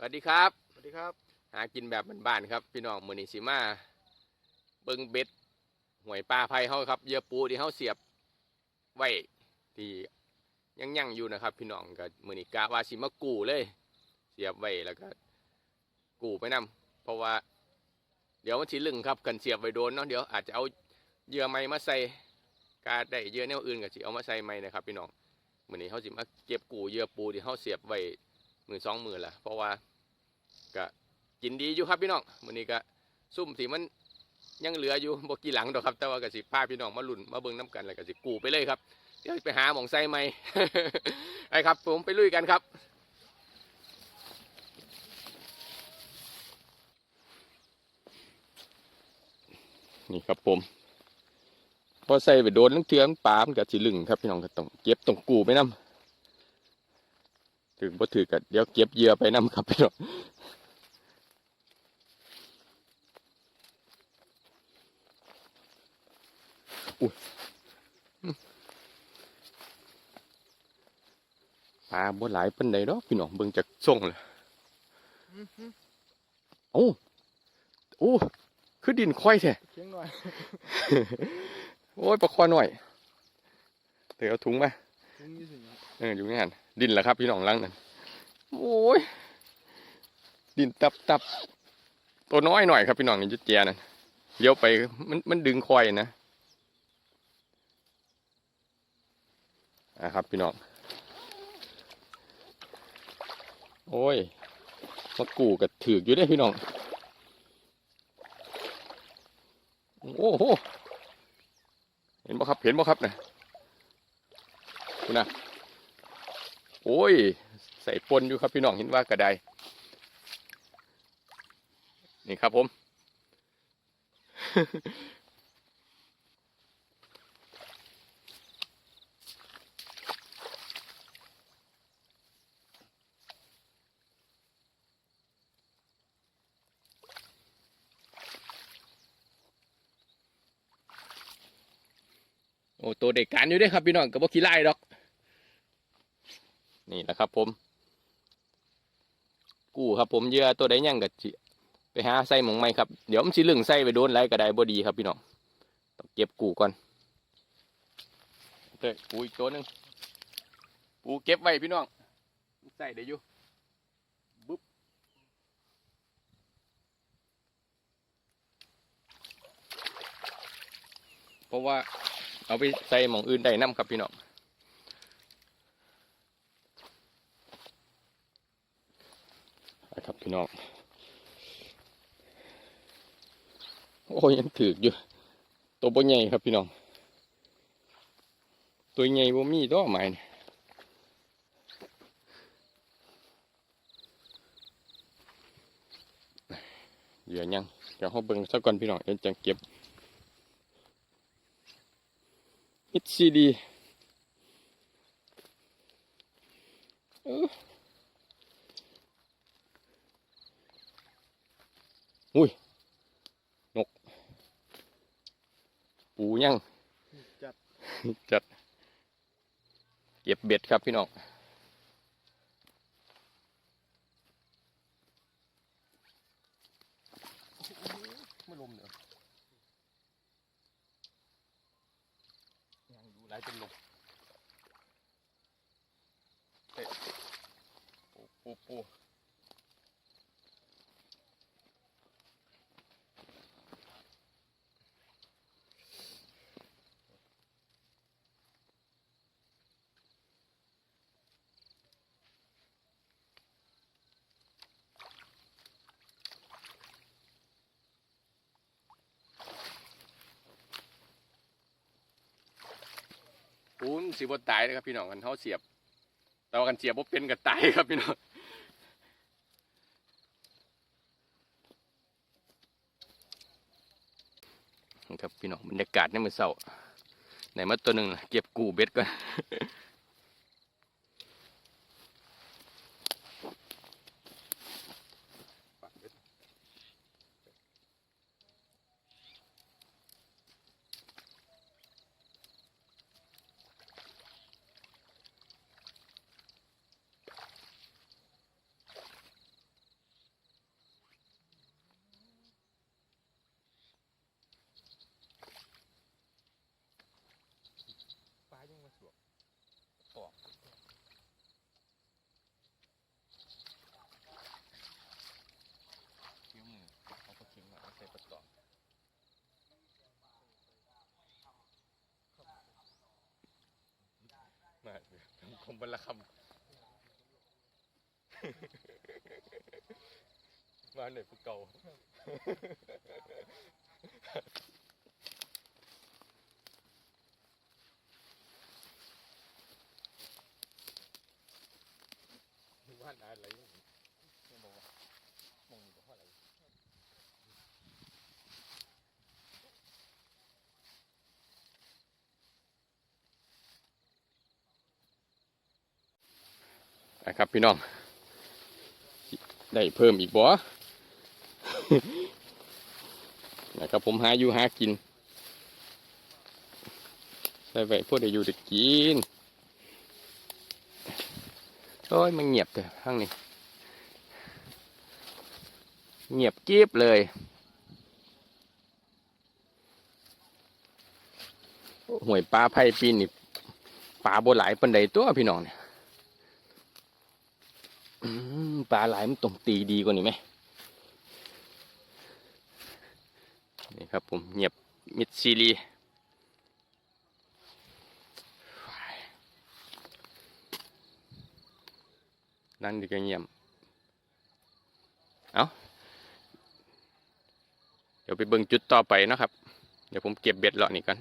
สวัสดีครับ สวัสดีครับ หากินแบบบ้านๆครับ พี่น้องมือนิสิมาเบิงเบ็ดหวยปลาไผ่เฮาครับเหยื่อปูที่เฮาเสียบไว้ที่ยังยังๆอยู่นะครับ พี่น้องก็มือนิกะว่าสิมากูเลย เสียบไว้แล้วก็ กูไปนํเพราะว่า เดี๋ยวมันสิลึงครับกันเสียบไว้โดนเนาะเดี๋ยวอาจจะเอาเหยื่อใหม่มาใส่กาได้เหยื่อแนวอื่นก็สิเอามาใส่ใหม่นะครับ พี่น้องมือนี้เฮาสิมาเก็บกูเหยื่อปูที่เฮาเสียบไว้ มือสองมือละเพราะว่าก็กินดีอยู่ครับพี่น้องมื้อนี้ก็ซุ่มสีมันยังเหลืออยู่บ่กี่หลังดอกครับ แต่ว่าก็สิพาพี่น้องมาลุ้นมาเบิ่งน้กันแล้วก็สิกูไปเลยครับเดี๋ยวไปหาหมองไส้ใหม่ไปครับ ผมไปลุยกันครับนี่ครับผมพอใส่ไปโดนลังเทือมันปลามันก็สิลึงครับพี่น้องก็ต้องเก็บต้องกูไปนํ ถึงบ่ถือก็เดี๋ยวเก็บเหยื่อไปนํครับพี่น้องปลาบ่หลายปานใดดอกพี่น้องเบิ่งจากทรงเลยโอ้โอ้คือดินค่อยแท้เชียงหน่อย โอ้ยปลาคอหน่อยเดี๋ยวเอาถุงมาลุงยี่สิบ เอออยู่นี่หันดินแหละครับ พี่น้องลังนั่นโอ้ยดินตับตับตัวน้อยหน่อยครับพี่น้องนี่จุดเจียนั่นเลี้ยวไปมันมันดึงคอยนะอะครับ พี่น้องโอ้ยมากูกับถือกอยู่ได้อพี่น้องโอ้โหเห็นบ่ครับเห็นบ่ครับนะคุณนะ โอ้ย ใส่ปนอยู่ครับพี่น้องเห็นว่ากระไดนี่ครับผม โอ้ตัวเด็กการอยู่ด้วยครับพี่น้องกับว่าขี้ไล่ดอก นี่แหละครับผม กู้ครับผมเยื่อตัวใดยังกับจิไปหาใส่หมองไม้ครับ เดี๋ยวมันสิลึงใส่ไปโดนไรก็ได้บ่ดีครับพี่น้องต้องเก็บกู้ก่อนเฮ้ยปูอีกตัวหนึ่งปูเก็บไว้พี่น้องใส่ได้อยู่บึ๊บเพราะว่าเอาไปใส่หมองอื่นได้น้ำครับพี่น้อง ไปครับพี่น้อง โอ้ยยังถืออยู่ ตัวบ่ใหญ่ครับพี่น้อง ตัวใหญ่บ่มีดอกไม้เหลือยังเดี๋ยวเขาเบิ่งสักก่อนพี่น้องเดี๋ยวจะเก็บมิดซีดีเอออุ้ย นก ปูยัง จัดจัด เก็บเบ็ดครับพี่น้องไม่ลมเดี๋ยวยังดูไรเป็นลมเตะปูปูปู สิบตายนะครับพี่น้องกันเขาเสียบแต่ว่ากันเสียบบ่เป็นกับตายครับพี่น้องครับพี่น้องบรรยากาศนี่มือเศร้าไหนมาตัวหนึ่งล่ะเก็บกูเบ็ดก่อน องบรรละคำ มาหน่อยพวกเก่า ว่านอะไรไม่บอกว่ามองอยู่เพราะอะไร นะครับ พี่น้อง ได้เพิ่มอีกบ่นะครับผมหาอยู่หากินใส่ไว้พวกได้อยู่ได้กินโอ้ยมันเงียบแต่ข้างนี้ เงียบกริบเลยห่วยปลาไผ่ปีนนี่ปลาโบหลายปันใดตัวพี่น้องเนี่ยอืม ปลาหลายมันต้องตีดีกว่านี้ไหมนี่ครับผมเงียบมิดซีรีนั่นดีก็เงียบเอาเดี๋ยวไปเบิ่งจุดต่อไปนะครับ เดี๋ยวผมเก็บเบ็ดเลาะนี่กัน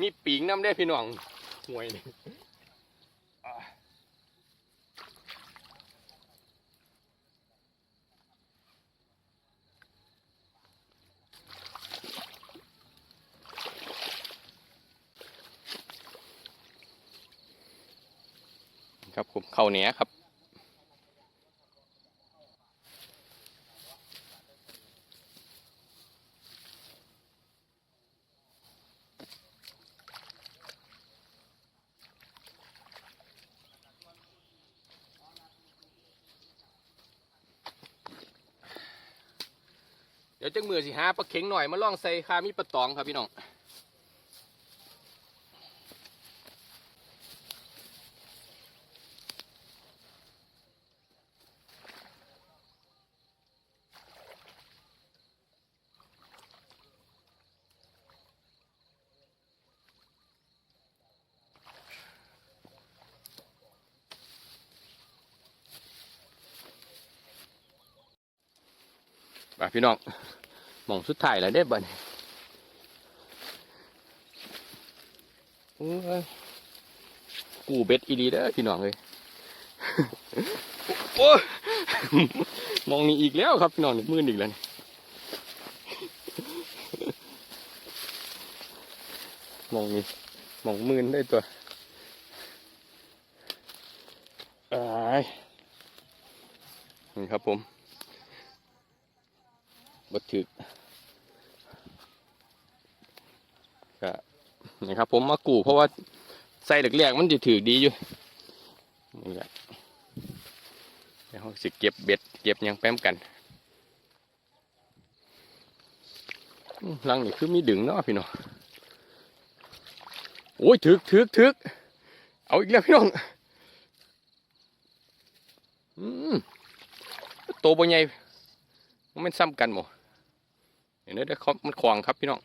มีปีงน้ำได้พี่น้องห่วยนี่ครับผมเข้าเนี้ยครับ เดี๋ยวจังมือสิ หาปลาเข็งหน่อยมาล่องใส่คามีปลาตองครับพี่น้องไปพี่น้อง หมองสุดท้ายแล้วเด้บัดนี้โอ้ยกูเบ็ดอีดีเด้อพี่น้องเลยโอ้ยมองนี่อีกแล้วครับพี่น้องนี่มืดอีกแล้วนี่มองนี่มองมืนได้ตัวอ้ายนี่ครับผมบดถึกก็ นี่ครับ ผมมากูเพราะว่าใส่เหล็กๆมันจะถือดีอยู่นี่แหละเดี๋ยวสิเก็บเบ็ดเก็บยังแป๊มกันลังนี่คือมีดึงเนาะพี่น้องโอ้ยถึกถึกถึกเอาอีกแล้วพี่น้องอืมโตบ่ใหญ่มันซ้ำกันหมดเห็นไหมเด้อมันขวางครับพี่น้อง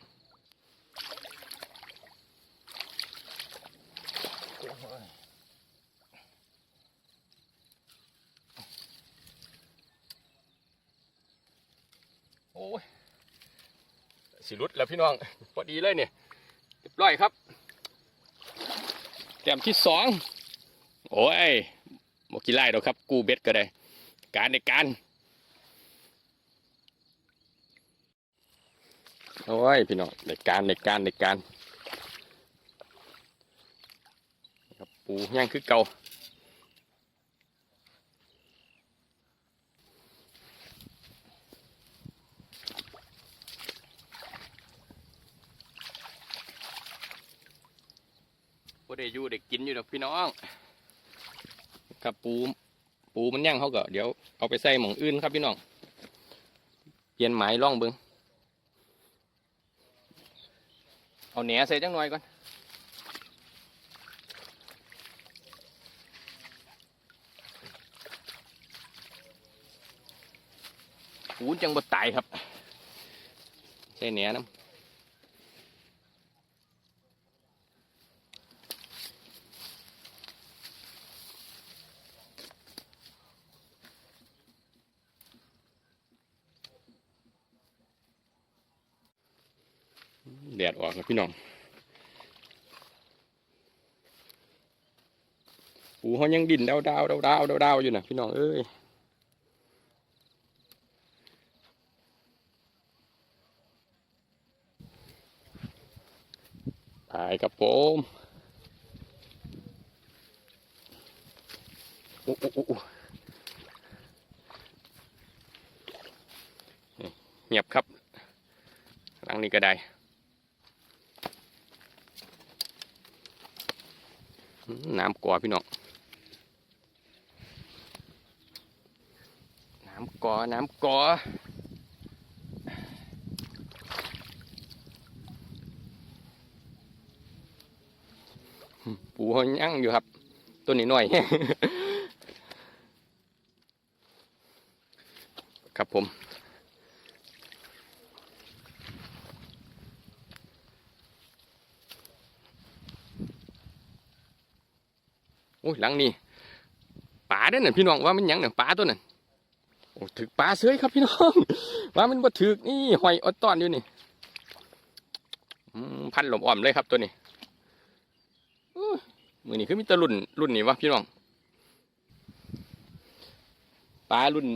โอ้ย สิรุดแล้วพี่น้อง พอดีเลยเนี่ยเรียบร้อยครับแต้มที่สองโอ้ยบอกกี่ไล่ดอกครับ กูเบ็ดก็ได้ การในการโอ้ยพี่น้องในการในการในการครับปูย่างคือเก่าบ่ ได้อยู่ได้กินอยู่ดอกพี่น้องครับปูปูมันย่างเขาก็เดี๋ยวเอาไปใส่หม่องอื่นครับพี่น้องเปลี่ยนหมายล่องเบิงเอาแหนใส่จังหน่อยก่อนปูนจังบ่ตายครับใส่แหนน้ำ แดดออกครับพี่น้องปูเขายังดินดาวดาวดาวดาวดาวดาวอยู่นะพี่น้องเอ้ยตายครับผมโอ้โอ้โอ้โอ้นี่เงียบครับหลังนี้ก็ได้อืม น้ำกอพี่น้องน้ำกอน้ำกอปูยั่งอยู่ครับ ตัวนี้หน่อยครับผม อ้ยหลังนี้ปลาเด้อน่ยพี่น้องว่ามันยังเนี่ยปลาตัวนั้นโอ้ถือปลาเสยครับพี่น้อง ว่ามันบ่ถือนี่หอยอดตอนอยู่นี่พันหลมอ่อมเลยครับตัวนี้มือนี่คือมีแตะรุ่นรุ่นนี้วะพี่น้องปลารุ่น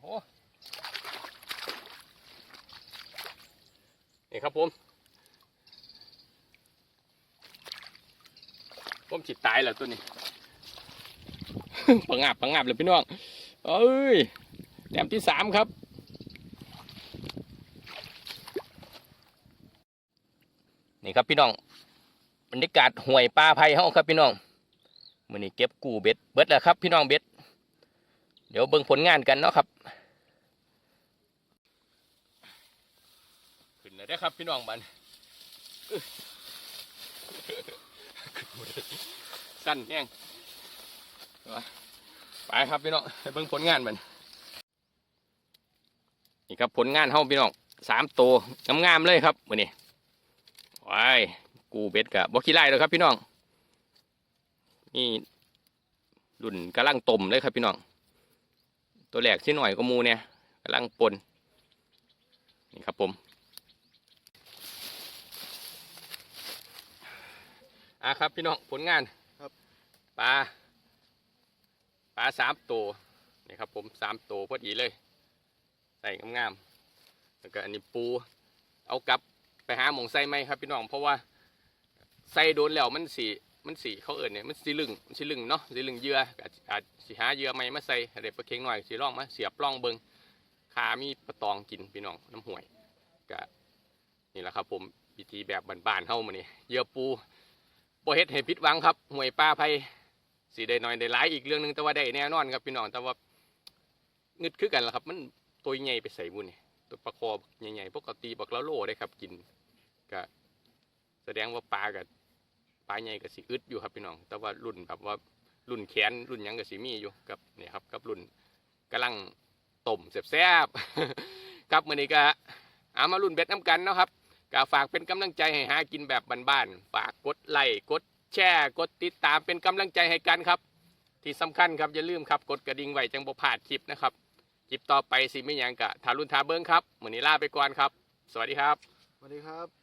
โอ้ นี่ครับผม ผมจิตตายแล้วตัวนี้ปังงับปังงับเลยพี่น้อง เอ้ยแต้มที่สามครับ นี่ครับพี่น้องบรรยากาศห่วยปลาไผ่เฮาครับพี่น้องมือนี้เก็บกูเบ็ดเบิดแล้วครับพี่น้องเบ็ด เดี๋ยวเบิ่งผลงานกันเนาะครับ ขึ้น เลยได้ครับพี่น้องบันสั้นแห้งไปครับพี่น้องเบิ่งผลงานมันนี่ครับผลงานเฮาพี่น้องสามตัวงามๆเลยครับมื้อนี้ว้ายกูเบ็ดกับบอขี้ไล่เลยครับพี่น้อง นี่รุ่นกำลังต้มเลยครับพี่น้อง ตัวแรกสิหน่อยก็มูเนี่ยกำลังปนนี่ครับผม อะครับพี่น้องผลงานครับปลาปลาสามตัวนี่ครับผมสามตัวพอดีเลยใส่งามๆแล้วก็อันนี้ปูเอากลับไปหาหมองใส่ไหมครับพี่น้องเพราะว่าใส่โดนแล้วมันสีมันสีเขาเอิญเนี่ยมันสีลึงมันสีลึงเนาะสีลึงเหยื่อก็อาจอาจสิหาเหยื่อใหม่มาใส่เด็ดปลาเค็งหน่อยสีร่องมาเสียบร่องเบิงขามีปลาตองกินพี่น้องน้ำห่วยก็นี่แหละครับผมวิธีแบบบ้านๆเฮ้ามานี่เหยื่อปู บ่เฮ็ดให้ผิดหวังครับหวยป้าไผสิได้น้อยได้หลายอีกเรื่องหนึงแต่ว่าได้แน่นอนครับพี่น้องแต่ว่าเงึดคือกันล่ะครับ มันตัวใหญ่ไปใส่บุญนี่ตัวปลาคอใหญ่ๆปกติบักละโลได้ครับ กินก็แสดงว่าปลากับปลาใหญ่ก็สิอึดอยู่ครับพี่น้อง แต่ว่ารุ่นแบบว่ารุ่นแขนรุ่นยังก็สิมีอยู่กับนี่ครับกับรุ่นกำลังต้มแซ่บๆครับมื้อนี้ก็เอามารุ่นเบ็ดน้ำกันนะครับ ก็ฝากเป็นกำลังใจให้หากินแบบบ้านๆฝากกดไลค์กดแชร์กดติดตามเป็นกำลังใจให้กันครับ ที่สำคัญครับอย่าลืมครับกดกระดิ่งไว้จังบ่พลาดคลิปนะครับคลิปต่อไปสิไม่ยังกะทารุนทาเบิ้งครับเหมือนนี้ลาไปก่อนครับ สวัสดีครับ สวัสดีครับ